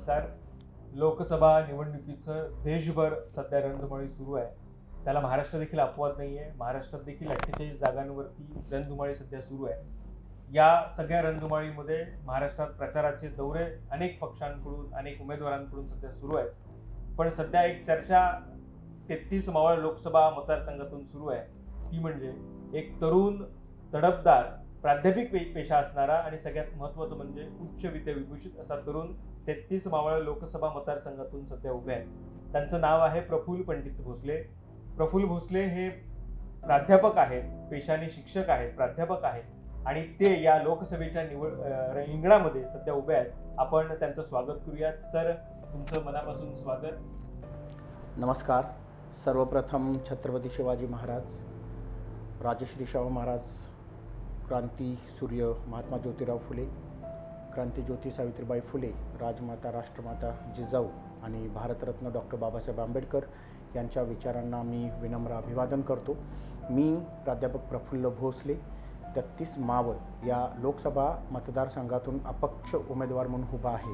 नमस्कार. लोकसभा निवडणुकीचं देशभर सध्या रणधुमाळी सुरू आहे. त्याला महाराष्ट्र देखील अपवाद नाही आहे महाराष्ट्रात देखील अठ्ठेचाळीस जागांवरती रणधुमाळी सध्या सुरू आहे. या सगळ्या रणधुमाळीमध्ये महाराष्ट्रात प्रचाराचे दौरे अनेक पक्षांकडून अनेक उमेदवारांकडून सध्या सुरू आहेत. पण सध्या एक चर्चा तेहतीस मावळ लोकसभा मतदारसंघातून सुरू आहे. ती म्हणजे एक तरुण तडफदार प्राध्यापिक पे पेशा असणारा आणि सगळ्यात महत्त्वाचं म्हणजे उच्च विद्याविभूषित असा तरुण तेहतीस मावळ लोकसभा मतदारसंघातून सध्या उभे आहेत. त्यांचं नाव आहे प्रफुल्ल पंडित भोसले. प्रफुल्ल भोसले हे प्राध्यापक आहेत पेशाने शिक्षक आहेत प्राध्यापक आहेत आणि ते या लोकसभेच्या निवड रिंगणामध्ये सध्या उभे आहेत. आपण त्यांचं स्वागत करूयात. सर तुमचं मनापासून स्वागत. नमस्कार. सर्वप्रथम छत्रपती शिवाजी महाराज राजश्री शाहू महाराज क्रांती सूर्य महात्मा ज्योतिराव फुले क्रांतीज्योती सावित्रीबाई फुले राजमाता राष्ट्रमाता जिजाऊ आणि भारतरत्न डॉक्टर बाबासाहेब आंबेडकर यांच्या विचारांना मी विनम्र अभिवादन करतो. मी प्राध्यापक प्रफुल्ल भोसले तेहत्तीस मावळ या लोकसभा मतदारसंघातून अपक्ष उमेदवार म्हणून उभा आहे.